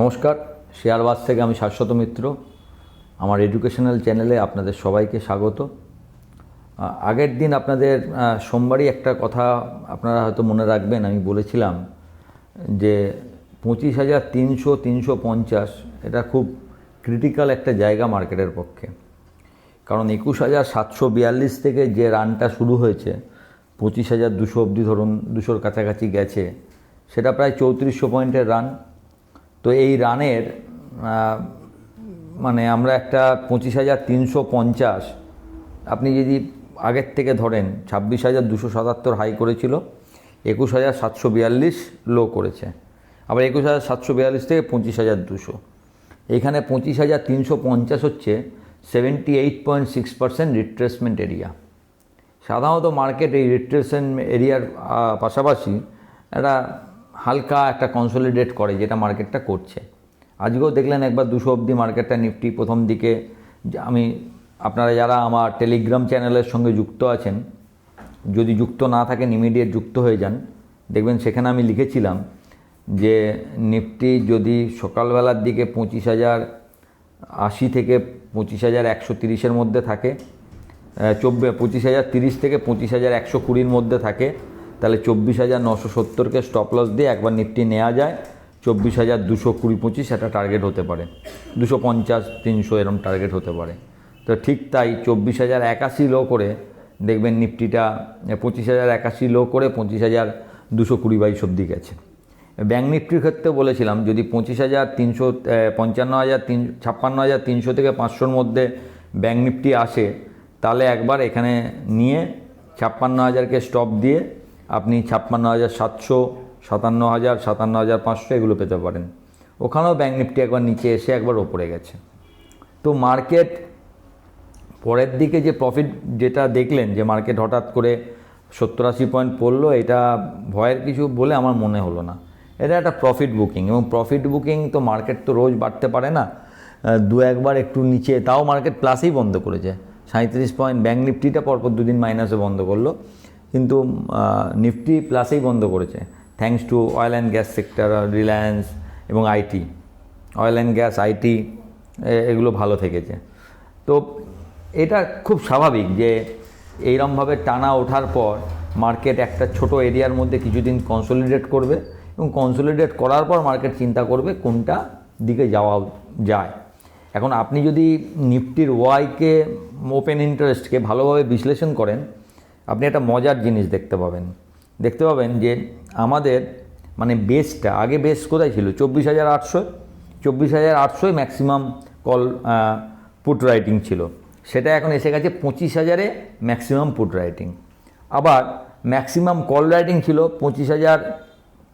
নমস্কার, শেয়ারবাস থেকে আমি শাশ্বত মিত্র। আমার এডুকেশনাল চ্যানেলে আপনাদের সবাইকে স্বাগত। আগের দিন আপনাদের সোমবারই একটা কথা আপনারা হয়তো মনে রাখবেন, আমি বলেছিলাম যে পঁচিশ হাজার তিনশো তিনশো পঞ্চাশ এটা খুব ক্রিটিক্যাল একটা জায়গা মার্কেটের পক্ষে। কারণ একুশ হাজার সাতশো বিয়াল্লিশ থেকে যে রানটা শুরু হয়েছে, পঁচিশ হাজার দুশো অবধি ধরুন, দুশোর কাছাকাছি গেছে, সেটা প্রায় চৌত্রিশশো পয়েন্টের রান তো এই রানের মানে আমরা একটা পঁচিশ হাজার তিনশো পঞ্চাশ, আপনি যদি আগের থেকে ধরেন, ছাব্বিশ হাজার দুশো সাতাত্তর হাই করেছিল, একুশ হাজার সাতশো বিয়াল্লিশ লো করেছে। আবার একুশ হাজার সাতশো বিয়াল্লিশ থেকে পঁচিশ হাজার দুশো। এখানে পঁচিশ হাজার তিনশো পঞ্চাশ হচ্ছে seventy eight point six percent retracement area সাধারণত মার্কেট এই রিট্রেসমেন্ট এরিয়ার পাশাপাশি একটা হালকা একটা কনসলিডেট করে যেটা মার্কেটটা করছে। আজকেও দেখলেন একবার দুশো অবধি মার্কেটটা নিফটি প্রথম দিকে। আমি, আপনারা যারা আমার টেলিগ্রাম চ্যানেলের সঙ্গে যুক্ত আছেন, যদি যুক্ত না থাকেন ইমিডিয়েট যুক্ত হয়ে যান, দেখবেন সেখানে আমি লিখেছিলাম যে নিফটি যদি সকালবেলার দিকে পঁচিশ হাজার আশি থেকে পঁচিশ হাজার একশো তিরিশের মধ্যে থাকে চব্বিশ, পঁচিশ হাজার তিরিশ থেকে পঁচিশ হাজার একশো কুড়ির মধ্যে থাকে তাহলে চব্বিশ হাজার নশো সত্তরকে স্টপ লস দিয়ে একবার নিফটি নেওয়া যায়। চব্বিশ হাজার দুশো কুড়ি পঁচিশ একটা টার্গেট হতে পারে। দুশো পঞ্চাশ, তিনশো এরম টার্গেট হতে পারে। তো ঠিক তাই চব্বিশ হাজার একাশি লো করে দেখবেন নিফটিটা পঁচিশ হাজার একাশি লো করে পঁচিশ হাজার দুশো কুড়ি বাইশ অব্দি গেছে। ব্যাঙ্ক নিফটির ক্ষেত্রে বলেছিলাম, যদি পঁচিশ হাজার তিনশো পঞ্চান্ন হাজার তিন, ছাপ্পান্ন হাজার তিনশো থেকে পাঁচশোর মধ্যে ব্যাঙ্ক নিফটি আসে, তাহলে একবার এখানে নিয়ে ছাপ্পান্ন হাজারকে স্টপ দিয়ে আপনি ছাপ্পান্ন হাজার সাতশো, সাতান্ন হাজার সাতান্ন হাজার পাঁচশো এগুলো পেতে পারেন। ওখানেও ব্যাঙ্ক নিফটি একবার নিচে এসে একবার ওপরে গেছে। তো মার্কেট পরের দিকে যে প্রফিট যেটা দেখলেন, যে মার্কেট হঠাৎ করে সত্তর আশি পয়েন্ট পড়ল, এটা ভয়ের কিছু বলে আমার মনে হলো না। এটা একটা প্রফিট বুকিং এবং প্রফিট বুকিং তো মার্কেট তো রোজ বাড়তে পারে না। দু একবার একটু নিচে, তাও মার্কেট প্লাসেই বন্ধ করেছে। সাঁত্রিশ পয়েন্ট ব্যাঙ্ক নিফটিটা পরপর দুদিন মাইনাসে বন্ধ করল। কিন্তু নিফটি প্লাসেই বন্ধ করেছে। Thanks to oil and gas sector Reliance এবং IT oil and gas IT এগুলো ভালো থেকেছে। তো এটা খুব স্বাভাবিক যে এইরমভাবে টানা ওঠার পর মার্কেট একটা ছোট এরিয়ার মধ্যে কিছুদিন কনসলিডেট করবে এবং কনসলিডেট করার পর মার্কেট চিন্তা করবে কোনটা দিকে যাওয়া যায়। এখন আপনি যদি নিফটির ওয়াইকে ওপেন ইন্টারেস্টকে ভালোভাবে বিশ্লেষণ করেন আপনি একটা মজার জিনিস দেখতে পাবেন। দেখতে পাবেন যে আমাদের মানে বেসটা আগে বেস কোথায় ছিল? চব্বিশ হাজার আটশো, চব্বিশ হাজার আটশোয় ম্যাক্সিমাম কল পুট রাইটিং ছিল। সেটা এখন এসে গেছে পঁচিশ হাজারে ম্যাক্সিমাম পুট রাইটিং আবার ম্যাক্সিমাম কল রাইটিং ছিল পঁচিশ হাজার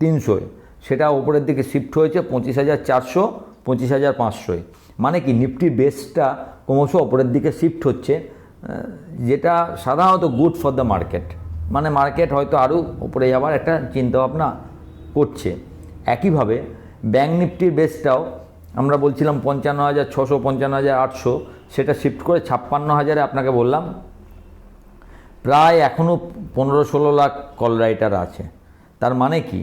তিনশোয়। সেটা ওপরের দিকে শিফট হয়েছে পঁচিশ হাজার চারশো, পঁচিশ হাজার পাঁচশোয়। মানে কি নিফটির বেসটা ক্রমশ ওপরের দিকে শিফট হচ্ছে। যেটা সাধারণত গুড ফর দ্য মার্কেট মানে মার্কেট হয়তো আরও উপরে যাওয়ার একটা চিন্তাভাবনা করছে। একইভাবে ব্যাঙ্ক নিফটির বেসটাও আমরা বলছিলাম পঞ্চান্ন হাজার, ছশো পঞ্চান্ন হাজার, আটশো, সেটা শিফট করে ছাপ্পান্ন হাজারে আপনাকে বললাম। প্রায় এখনও পনেরো ষোলো লাখ কল রাইটার আছে। তার মানে কি?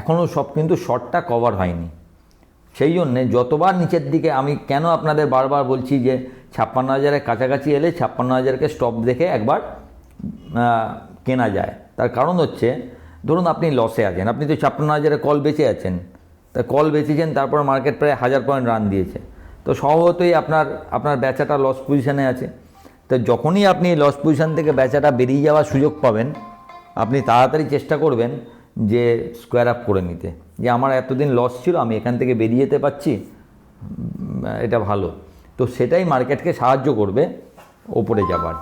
এখনও সব কিন্তু শর্টটা কভার হয়নি। সেই জন্যে যতবার নিচের দিকে আমি কেন আপনাদের বারবার বলছি যে ছাপ্পান্ন হাজারের কাছাকাছি এলে ছাপ্পান্ন হাজারকে স্টপ দেখে একবার কেনা যায়। তার কারণ হচ্ছে, ধরুন আপনি লসে আছেন, আপনি তো ছাপ্পান্ন হাজারে কল বেঁচে আছেন। তা কল বেচেছেন, তারপর মার্কেট প্রায় হাজার পয়েন্ট রান দিয়েছে। তো স্বভাবতই আপনার আপনার বেচাটা লস পজিশানে আছে। তো যখনই আপনি লস পজিশান থেকে বেচাটা বেরিয়ে যাওয়ার সুযোগ পাবেন, আপনি তাড়াতাড়ি চেষ্টা করবেন যে স্কোয়ার আপ করে নিতে। যে আমার এতদিন লস ছিল, আমি এখান থেকে বেরিয়ে যেতে পারছি এটা ভালো। তো সেটাই মার্কেটকে সাহায্য করবে ওপরে যাবার।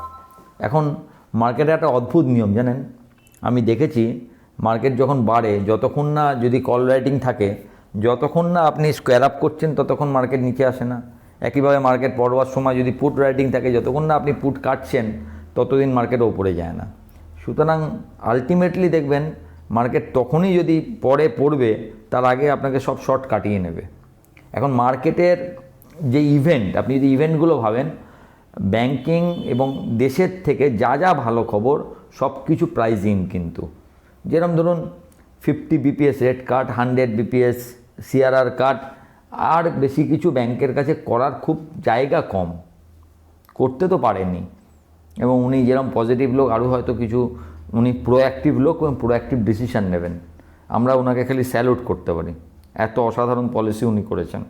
এখন মার্কেটে একটা অদ্ভুত নিয়ম, জানেন? আমি দেখেছি মার্কেট যখন বাড়ে, যতক্ষণ না যদি কল রাইটিং থাকে, যতক্ষণ না আপনি স্কোয়ার আপ করছেন, ততক্ষণ মার্কেট নিচে আসে না। একইভাবে মার্কেট পড়বার সময় যদি পুট রাইটিং থাকে, যতক্ষণ না আপনি পুট কাটছেন, ততদিন মার্কেট ওপরে যায় না। সুতরাং আলটিমেটলি দেখবেন, মার্কেট তখনই যদি পরে পড়বে, তার আগে আপনাকে সব শর্ট কাটিয়ে নেবে। এখন মার্কেটের যে ইভেন্ট আপনি যদি ইভেন্টগুলো ভাবেন ব্যাংকিং এবং দেশের থেকে যা যা ভালো খবর সব কিছু প্রাইজিং কিন্তু। যেরকম ধরুন fifty BPS rate cut hundred BPS CRR cut আর বেশি কিছু ব্যাংকের কাছে করার খুব জায়গা কম। করতে তো পারেনি এবং উনি যেরকম পজিটিভ লোক, আরও হয়তো কিছু, উনি প্রোঅ্যাক্টিভ লোক এবং প্রোঅ্যাক্টিভ ডিসিশান নেবেন। আমরা ওনাকে খালি স্যালুট করতে পারি। এত অসাধারণ পলিসি উনি করেছেন।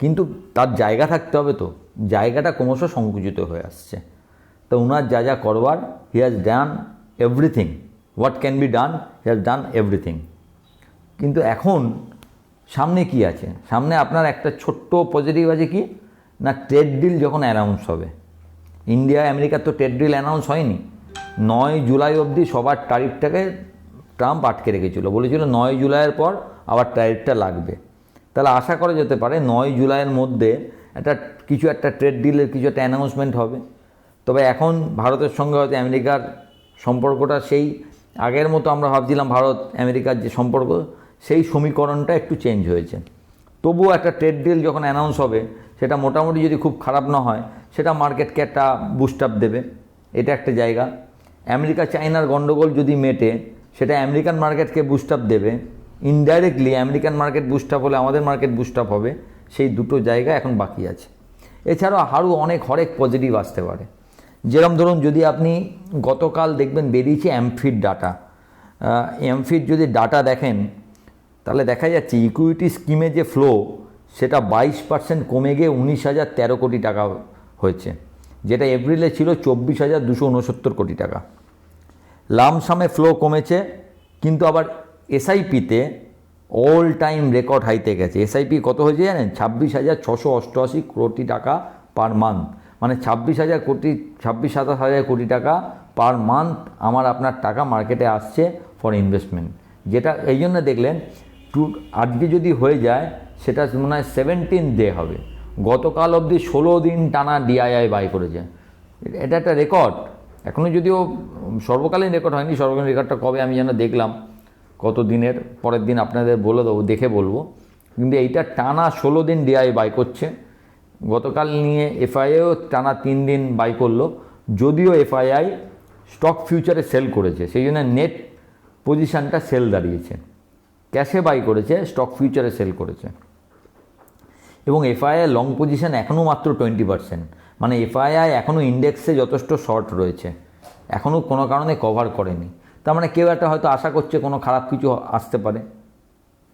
কিন্তু তার জায়গা থাকতে হবে তো। জায়গাটা ক্রমশ সংকুচিত হয়ে আসছে। তো ওনার যা যা করবার he has done everything what can be done he has done everything কিন্তু এখন সামনে কি আছে? সামনে আপনার একটা ছোট্ট পজিটিভ আছে কি? না ট্রেড ডিল যখন অ্যানাউন্স হবে। ইন্ডিয়া আমেরিকার তো ট্রেড ডিল অ্যানাউন্স হয়নি। নয় জুলাই অবধি সবার তারিফটাকে ট্রাম্প আটকে রেখেছিল। বলেছিল নয় জুলাইয়ের পর আবার ট্যারিফটা লাগবে। তাহলে আশা করা যেতে পারে নয় জুলাইয়ের মধ্যে একটা কিছু একটা ট্রেড ডিলের কিছু একটা অ্যানাউন্সমেন্ট হবে। তবে এখন ভারতের সঙ্গে হয়তো আমেরিকার সম্পর্কটা সেই, আগের মতো আমরা ভাবছিলাম ভারত, আমেরিকার যে সম্পর্ক, সেই সমীকরণটা একটু চেঞ্জ হয়েছে। তবুও একটা ট্রেড ডিল যখন অ্যানাউন্স হবে, সেটা মোটামুটি যদি খুব খারাপ না হয়, সেটা মার্কেটকে একটা বুস্ট আপ দেবে। এটা একটা জায়গা। আমেরিকা চাইনার গণ্ডগোল যদি মেটে, সেটা আমেরিকান মার্কেটকে বুস্ট আপ দেবে। Indirectly American market boost up হলে আমাদের মার্কেট বুস্ট আপ হবে, সেই দুটো জায়গা এখন বাকি আছে। এছাড়াও আরও অনেক হরেক পজিটিভ আসতে পারে। যেরকম ধরুন যদি আপনি গতকাল দেখবেন বেরিয়েছে অ্যামফিড ডাটা অ্যামফিড যদি ডাটা দেখেন, তাহলে দেখা যাচ্ছে ইকুইটি স্কিমে যে ফ্লো সেটা বাইশ পার্সেন্ট কমে গিয়ে উনিশ হাজার তেরো কোটি টাকা হয়েছে, যেটা এপ্রিলে ছিল চব্বিশ হাজার দুশো উনসত্তর কোটি টাকা। লামসামে ফ্লো কমেছে, কিন্তু আবার এসআইপিতে অল টাইম রেকর্ড হাইতে গেছে। এসআইপি কত হয়েছে জানেন? ছাব্বিশ হাজার ছশো অষ্টআশি কোটি টাকা পার মান্থ মানে ছাব্বিশ হাজার কোটি, ছাব্বিশ সাতাশ হাজার কোটি টাকা পার মান্থ আমার আপনার টাকা মার্কেটে আসছে ফর ইনভেস্টমেন্ট যেটা, এই জন্য দেখলেন, টু, আজকে যদি হয়ে যায়, সেটা মনে হয় সেভেন্টিন ডে হবে। গতকাল অবধি ষোলো দিন টানা ডিআইআই বাই করেছে। এটা একটা রেকর্ড এখনও যদিও সর্বকালীন রেকর্ড হয়নি, সর্বকালীন রেকর্ডটা কবে আমি যেন দেখলাম। কত দিনের পরের দিন আপনাদের বলে দেবো, দেখে বলব। কিন্তু এইটা টানা ষোলো দিন ডিআই বাই করছে। গতকাল নিয়ে এফআইআইও টানা তিন দিন বাই করল। যদিও এফআইআই স্টক ফিউচারে সেল করেছে, সেই জন্য নেট পজিশানটা সেল দাঁড়িয়েছে। ক্যাশে বাই করেছে স্টক ফিউচারে সেল করেছে। এবং এফআইআই লং পজিশান এখনও মাত্র টোয়েন্টি পার্সেন্ট মানে এফআইআই এখনও ইন্ডেক্সে যথেষ্ট শর্ট রয়েছে। এখনও কোনো কারণে কভার করেনি। তার মানে কেউ একটা হয়তো আশা করছে কোনো খারাপ কিছু আসতে পারে।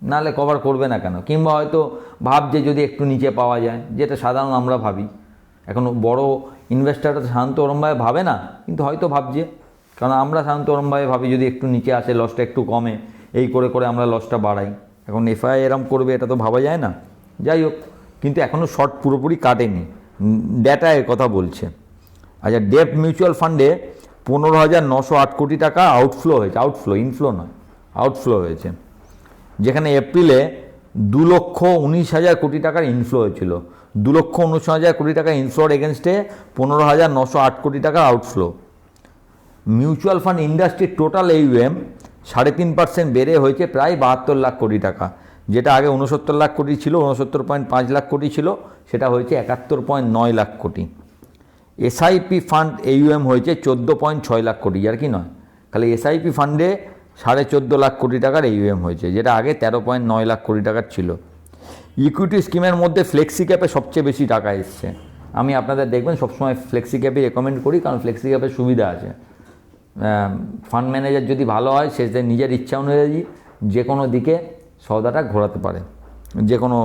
নাহলে কভার করবে না কেন? কিংবা হয়তো ভাবছে যদি একটু নিচে পাওয়া যায়, যেটা সাধারণ আমরা ভাবি। এখন বড় ইনভেস্টাররা শান্ত ওরমভাবে ভাবে না, কিন্তু হয়তো ভাবছে। কারণ আমরা শান্ত ওরমভাবে ভাবি যদি একটু নিচে আসে লসটা একটু কমে, এই করে করে আমরা লসটা বাড়াই। এখন এফআই এরম করবে, এটা তো ভাবা যায় না। যাই হোক, কিন্তু এখনও শর্ট পুরোপুরি কাটেনি। ডেটা এর কথা বলছে। আচ্ছা ডেপ মিউচুয়াল ফান্ডে পনেরো হাজার নশো আট কোটি টাকা আউটফ্লো হয়েছে আউটফ্লো ইনফ্লো নয় আউটফ্লো হয়েছে। যেখানে এপ্রিলে দু লক্ষ উনিশ হাজার কোটি টাকার ইনফ্লো হয়েছিল। দু লক্ষ উনিশ হাজার কোটি টাকা ইনফ্লোর এগেনস্টে পনেরো হাজার নশো আট কোটি টাকার আউটফ্লো মিউচুয়াল ফান্ড ইন্ডাস্ট্রির টোটাল এইউএম সাড়ে তিন পার্সেন্ট বেড়ে হয়েছে প্রায় বাহাত্তর লাখ কোটি টাকা। যেটা আগে উনসত্তর লাখ কোটি ছিল, উনসত্তর পয়েন্ট পাঁচ লাখ কোটি ছিল, সেটা হয়েছে একাত্তর পয়েন্ট নয় লাখ কোটি। এসআইপি ফান্ড এইউএম হয়েছে চোদ্দ পয়েন্ট ছয় লাখ কোটি, আর কি নয়। খালি এসআইপি ফান্ডে সাড়ে চোদ্দ লাখ কোটি টাকার এইউএম হয়েছে, যেটা আগে তেরো পয়েন্ট নয় লাখ কোটি টাকার ছিল। ইকুইটি স্কিমের মধ্যে ফ্লেক্সি ক্যাপে সবচেয়ে বেশি টাকা এসছে। আমি আপনাদের দেখবেন, সবসময় ফ্লেক্সি ক্যাপে রেকমেন্ড করি, কারণ ফ্লেক্সি ক্যাপের সুবিধা আছে। ফান্ড ম্যানেজার যদি ভালো হয়, সে নিজের ইচ্ছা অনুযায়ী যে কোনো দিকে সৌদাটা ঘোরাতে পারে, যে কোনো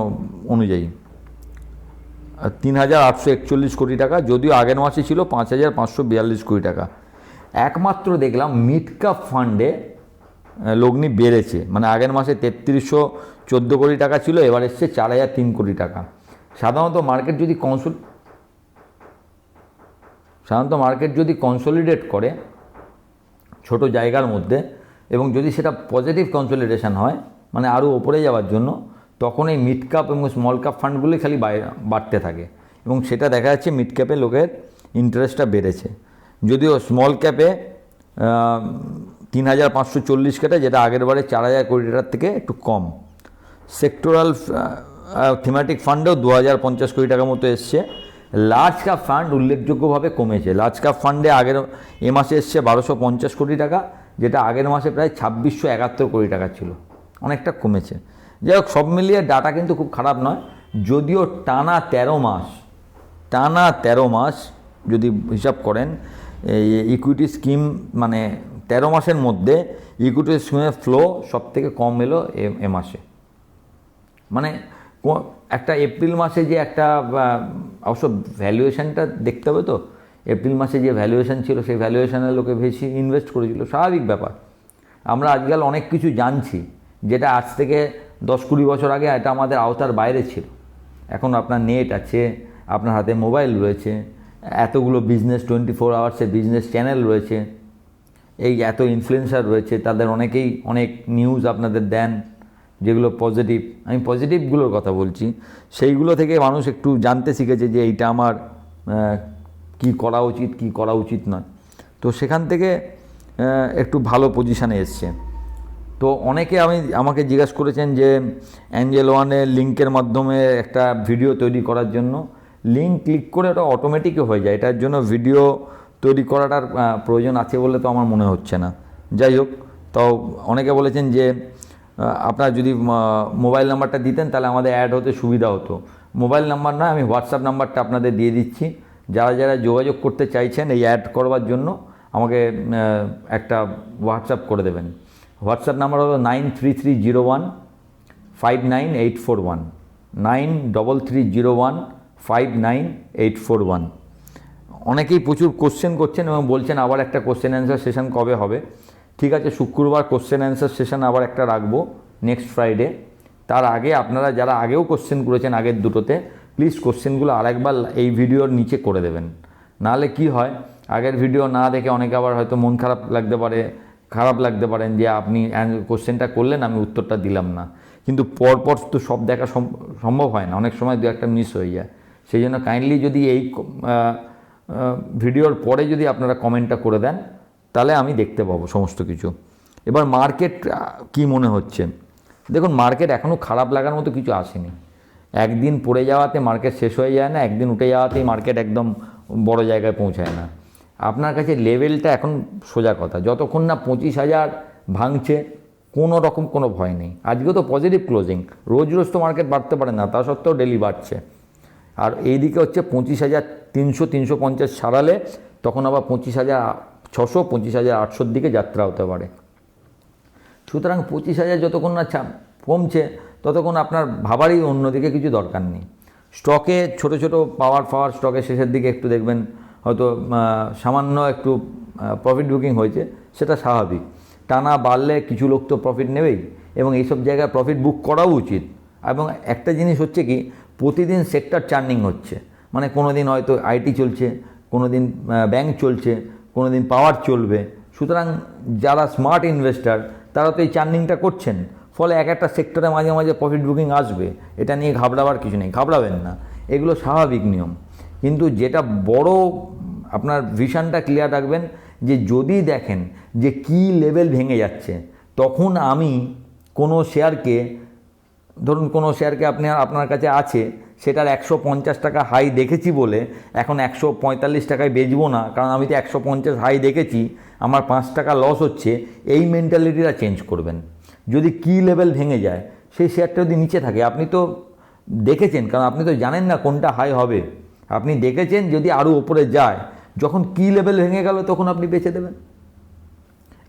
অনুযায়ী। তিন হাজার আটশো একচল্লিশ কোটি টাকা, যদিও আগের মাসে ছিল পাঁচ হাজার পাঁচশো বিয়াল্লিশ কোটি টাকা। একমাত্র দেখলাম মিড কাপ ফান্ডে লগ্নি বেড়েছে। মানে আগের মাসে তেত্রিশশো চোদ্দ কোটি টাকা ছিল, এবার এসছে চার হাজার তিন কোটি টাকা। সাধারণত মার্কেট যদি কনসোল সাধারণত মার্কেট যদি কনসোলিডেট করে ছোট জায়গার মধ্যে, এবং যদি সেটা পজিটিভ কনসোলিডেশন হয় মানে আরও ওপরে যাওয়ার জন্য তখন এই মিড কাপ এবং স্মল কাপ ফান্ডগুলি খালি বাড়তে থাকে। এবং সেটা দেখা যাচ্ছে মিড ক্যাপে লোকের ইন্টারেস্টটা বেড়েছে। যদিও স্মল ক্যাপে তিন হাজার পাঁচশো চল্লিশ কেটে, যেটা আগের বারে চার হাজার কোটি টাকার থেকে একটু কম। সেক্টোরাল থিমেটিক ফান্ডেও দু হাজার পঞ্চাশ কোটি টাকার মতো এসছে। লার্জ কাপ ফান্ড উল্লেখযোগ্যভাবে কমেছে। লার্জ কাপ ফান্ডে আগের, এ মাসে এসছে বারোশো পঞ্চাশ কোটি টাকা, যেটা আগের মাসে প্রায় ছাব্বিশশো একাত্তর কোটি টাকা ছিল। অনেকটা কমেছে। যাই হোক, সব মিলিয়ে ডাটা কিন্তু খুব খারাপ নয়। যদিও টানা তেরো মাস, টানা তেরো মাস যদি হিসাব করেন, এই ইকুইটি স্কিম মানে তেরো মাসের মধ্যে ইকুইটি স্কিমের ফ্লো সব থেকে কম এলো এ মাসে। মানে একটা এপ্রিল মাসে যে একটা অবশ্য ভ্যালুয়েশনটা দেখতে হবে তো। এপ্রিল মাসে যে ভ্যালুয়েশন ছিল, সেই ভ্যালুয়েশনের লোকে বেশি ইনভেস্ট করেছিল। স্বাভাবিক ব্যাপার। আমরা আজকাল অনেক কিছু জানছি, যেটা আজ থেকে দশ কুড়ি বছর আগে এটা আমাদের আওতার বাইরে ছিল। এখন আপনার নেট আছে, আপনার হাতে মোবাইল রয়েছে, এতগুলো বিজনেস টোয়েন্টি ফোর আওয়ার্সের বিজনেস চ্যানেল রয়েছে, এই এত ইনফ্লুয়েন্সার রয়েছে, তাদের অনেকেই অনেক নিউজ আপনাদের দেন, যেগুলো পজিটিভ আমি পজিটিভগুলোর কথা বলছি, সেইগুলো থেকে মানুষ একটু জানতে শিখেছে যে এইটা আমার কি করা উচিত, কি করা উচিত নয়। তো সেখান থেকে একটু ভালো পজিশানে এসছে। তো অনেকে আমি, আমাকে জিজ্ঞাসা করেছেন যে অ্যাঞ্জেল ওয়ানের লিঙ্কের মাধ্যমে একটা ভিডিও তৈরি করার জন্য। লিঙ্ক ক্লিক করে ওটা অটোমেটিক হয়ে যায়। এটার জন্য ভিডিও তৈরি করাটার প্রয়োজন আছে বলে তো আমার মনে হচ্ছে না। যাই হোক তাও অনেকে বলেছেন যে আপনার যদি মোবাইল নাম্বারটা দিতেন তাহলে আমাদের অ্যাড হতে সুবিধা হতো। মোবাইল নাম্বার নয়, আমি হোয়াটসঅ্যাপ নাম্বারটা আপনাদের দিয়ে দিচ্ছি। যারা যারা যোগাযোগ করতে চাইছেন এই অ্যাড করবার জন্য আমাকে একটা হোয়াটসঅ্যাপ করে দেবেন। হোয়াটসঅ্যাপ নাম্বার হলো nine three three zero one five nine eight four one. Nine double three zero one five nine eight four one. অনেকেই প্রচুর কোশ্চেন করছেন এবং বলছেন আবার একটা কোশ্চেন অ্যান্সার সেশন কবে হবে। ঠিক আছে, শুক্রবার কোশ্চেন অ্যান্সার সেশন আবার একটা রাখব নেক্সট ফ্রাইডে তার আগে আপনারা যারা আগেও কোশ্চেন করেছেন আগের দুটোতে প্লিজ কোশ্চেনগুলো আরেকবার এই ভিডিওর নিচে করে দেবেন। নাহলে কি হয়, আগের ভিডিও না দেখে অনেকে আবার হয়তো মন খারাপ লাগতে পারে খারাপ লাগতে পারেন যে আপনি কোশ্চেনটা করলেন, আমি উত্তরটা দিলাম না। কিন্তু পরপর তো সব দেখা সম- সম্ভব হয় না। অনেক সময় দু একটা মিস হয়ে যায়। সেই জন্য কাইন্ডলি যদি এই ভিডিওর পরে যদি আপনারা কমেন্টটা করে দেন, তাহলে আমি দেখতে পাবো সমস্ত কিছু। এবার মার্কেট কি মনে হচ্ছে? দেখুন মার্কেট এখনও খারাপ লাগার মতো কিছু আসেনি। একদিন পড়ে যাওয়াতে মার্কেট শেষ হয়ে যায় না, একদিন উঠে যাওয়াতেই মার্কেট একদম বড় জায়গায় পৌঁছায় না। আপনার কাছে লেভেলটা এখন সোজা কথা। যতক্ষণ না পঁচিশ হাজার ভাঙছে, কোনো রকম কোনো ভয় নেই। আজকে তো পজিটিভ ক্লোজিং রোজ রোজ তো মার্কেট বাড়তে পারে না, তা সত্ত্বেও ডেলি বাড়ছে। আর এইদিকে হচ্ছে পঁচিশ হাজার তিনশো তিনশো পঞ্চাশ ছাড়ালে তখন আবার পঁচিশ হাজার ছশো, পঁচিশ হাজার আটশোর দিকে যাত্রা হতে পারে। সুতরাং পঁচিশ হাজার যতক্ষণ না কমছে, ততক্ষণ আপনার ভাবারই অন্যদিকে কিছু দরকার নেই। স্টকে ছোট ছোট পাওয়ার ফাওয়ার স্টকে শেষের দিকে একটু দেখবেন হয়তো সামান্য একটু প্রফিট বুকিং হয়েছে, সেটা স্বাভাবিক। টানা বাড়লে কিছু লোক তো প্রফিট নেবেই, এবং এইসব জায়গায় প্রফিট বুক করাও উচিত। এবং একটা জিনিস হচ্ছে কি, প্রতিদিন সেক্টর চার্নিং হচ্ছে। মানে কোনো দিন হয়তো আইটি চলছে কোনো দিন ব্যাংক চলছে কোনো দিন পাওয়ার চলবে। সুতরাং যারা স্মার্ট ইনভেস্টার তারা তো এই চার্নিংটা করছেন। ফলে এক একটা সেক্টরে মাঝে মাঝে প্রফিট বুকিং আসবে। এটা নিয়ে ঘাবড়াবার কিছু নেই, ঘাবড়াবেন না। এগুলো স্বাভাবিক নিয়ম। কিন্তু যেটা বড় আপনার ভিশনটা ক্লিয়ার রাখবেন যে যদি দেখেন যে কি লেভেল ভেঙে যাচ্ছে, তখন আমি কোনো শেয়ারকে, ধরুন কোনো শেয়ারকে আপনি আপনার কাছে আছে, সেটার একশো পঞ্চাশ টাকা হাই দেখেছি বলে এখন একশো পঁয়তাল্লিশ টাকায় বেচবো না, কারণ আমি তো একশো পঞ্চাশ হাই দেখেছি, আমার পাঁচ টাকা লস হচ্ছে, এই মেন্টালিটিটা চেঞ্জ করবেন। যদি কি লেভেল ভেঙে যায়, সেই শেয়ারটা যদি নিচে থাকে, আপনি তো দেখেছেন, কারণ আপনি তো জানেন না কোনটা হাই হবে। আপনি দেখেছেন যদি আরও ওপরে যায়, যখন কি লেভেল ভেঙে গেল তখন আপনি বেচে দেবেন।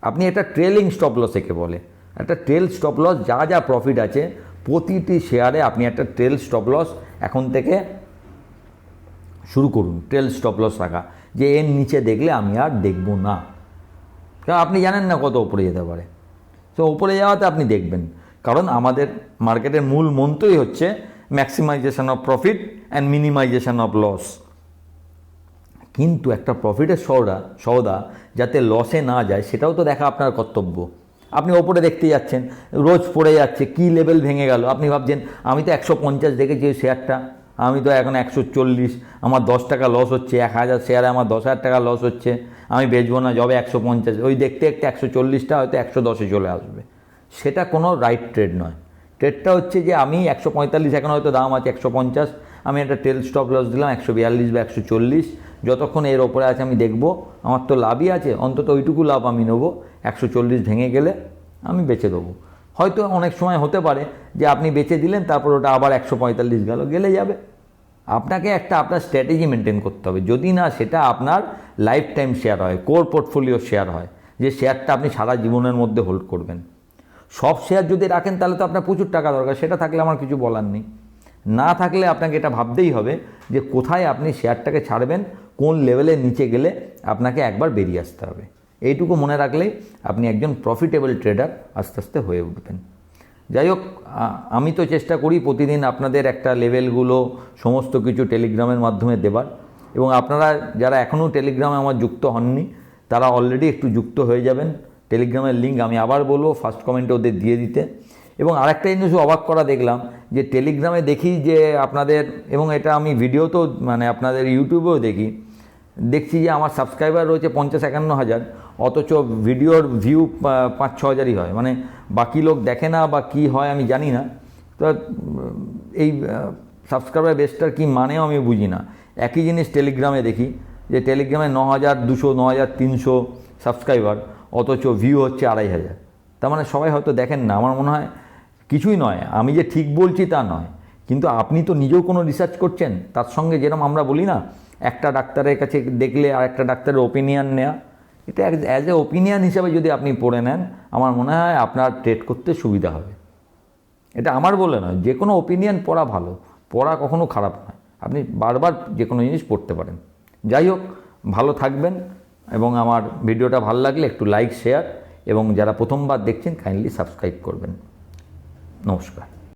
আপনি এটা ট্রেলিং স্টপ লস একে বলে। একটা ট্রেল স্টপ লস যা যা প্রফিট আছে, প্রতিটি শেয়ারে আপনি একটা ট্রেল স্টপ লস এখন থেকে শুরু করুন ট্রেল স্টপ লস রাখা যে এর নিচে দেখলে আমি আর দেখব না। কারণ আপনি জানেন না কত উপরে যেতে পারে। তো উপরে যাওয়াতে আপনি দেখবেন। কারণ আমাদের মার্কেটের মূল মন্ত্রই হচ্ছে maximisation of profit and minimisation of loss কিন্তু একটা প্রফিটের সৌদা সৌদা যাতে লসে না যায়, সেটাও তো দেখা আপনার কর্তব্য। আপনি ওপরে দেখতে যাচ্ছেন, রোজ পড়ে যাচ্ছে, কি লেভেল ভেঙে গেল? আপনি ভাবছেন, আমি তো একশো পঞ্চাশ দেখেছি ওই শেয়ারটা আমি তো এখন একশো চল্লিশ, আমার দশ টাকা লস হচ্ছে, এক হাজার শেয়ারে আমার দশ হাজার টাকা লস হচ্ছে, আমি বেচবো না যবে একশো পঞ্চাশ, ওই দেখতে দেখতে একশো চল্লিশটা হয়তো একশো দশে চলে আসবে। সেটা কোনো রাইট ট্রেড নয়। ট্রেডটা হচ্ছে যে আমি একশো পঁয়তাল্লিশ, এখন হয়তো দাম আছে একশো পঞ্চাশ, আমি একটা টেল স্টপ লস দিলাম একশো বিয়াল্লিশ বা একশো চল্লিশ, যতক্ষণ এর ওপরে আছে আমি দেখব, আমার তো লাভই আছে, অন্তত ওইটুকু লাভ আমি নেব, একশো চল্লিশ ভেঙে গেলে আমি বেচে দেবো। হয়তো অনেক সময় হতে পারে যে আপনি বেচে দিলেন, তারপর ওটা আবার একশো পঁয়তাল্লিশ গেল, গেলে যাবে। আপনাকে একটা আপনার স্ট্র্যাটেজি মেনটেন করতে হবে। যদি না, সেটা আপনার লাইফ টাইম শেয়ার হয় কোর পোর্টফোলিও শেয়ার হয়, যে শেয়ারটা আপনি সারা জীবনের মধ্যে হোল্ড করবেন। সব শেয়ার যদি রাখেন, তাহলে তো আপনার প্রচুর টাকা দরকার। সেটা থাকলে আমার কিছু বলার নেই। না থাকলে আপনাকে এটা ভাবতেই হবে যে কোথায় আপনি শেয়ারটাকে ছাড়বেন, কোন লেভেলের নিচে গেলে আপনাকে একবার বেরিয়ে আসতে হবে। এইটুকু মনে রাখলেই আপনি একজন প্রফিটেবল ট্রেডার আস্তে আস্তে হয়ে উঠবেন। যাই হোক আমি তো চেষ্টা করি প্রতিদিন আপনাদের একটা লেভেলগুলো, সমস্ত কিছু টেলিগ্রামের মাধ্যমে দেবার। এবং আপনারা যারা এখনও টেলিগ্রামে আমার যুক্ত হননি, তারা অলরেডি একটু যুক্ত হয়ে যাবেন। টেলিগ্রামের লিঙ্ক আমি আবার বলব ফার্স্ট কমেন্টে ওদের দিয়ে দিতে। এবং আরেকটা জিনিস অবাক করা দেখলাম, যে টেলিগ্রামে দেখি যে আপনাদের, এবং এটা আমি ভিডিওতেও মানে আপনাদের ইউটিউবেও দেখি, দেখছি যে আমার সাবস্ক্রাইবার রয়েছে পঞ্চাশ একান্ন হাজার, অথচ ভিডিওর ভিউ পাঁচ, ছ হাজারই হয়। মানে বাকি লোক দেখে না বা কি হয় আমি জানি না। তো এই সাবস্ক্রাইবার বেসটার কী মানেও আমি বুঝি না। একই জিনিস টেলিগ্রামে দেখি, যে টেলিগ্রামে ন হাজার দুশো, ন হাজার তিনশো সাবস্ক্রাইবার অথচ ভিউ হচ্ছে আড়াই হাজার। তার মানে সবাই হয়তো দেখেন না, আমার মনে হয় কিছুই নয়। আমি যে ঠিক বলছি তা নয়। কিন্তু আপনি তো নিজেও কোনো রিসার্চ করছেন, তার সঙ্গে যেরকম আমরা বলি না, একটা ডাক্তারের কাছে দেখলে আর একটা ডাক্তারের ওপিনিয়ন নেওয়া এটা অ্যাজ এ ওপিনিয়ন হিসাবে যদি আপনি পড়ে নেন, আমার মনে হয় আপনার ট্রেড করতে সুবিধা হবে। এটা আমার বলে নয়, যে কোনো ওপিনিয়ন পড়া ভালো, পড়া কখনো খারাপ নয়। আপনি বারবার যে কোনো জিনিস পড়তে পারেন। যাই হোক, ভালো থাকবেন। এবং আমার ভিডিওটা ভালো লাগলে একটু লাইক শেয়ার এবং যারা প্রথমবার দেখছেন কাইন্ডলি সাবস্ক্রাইব করবেন। নমস্কার।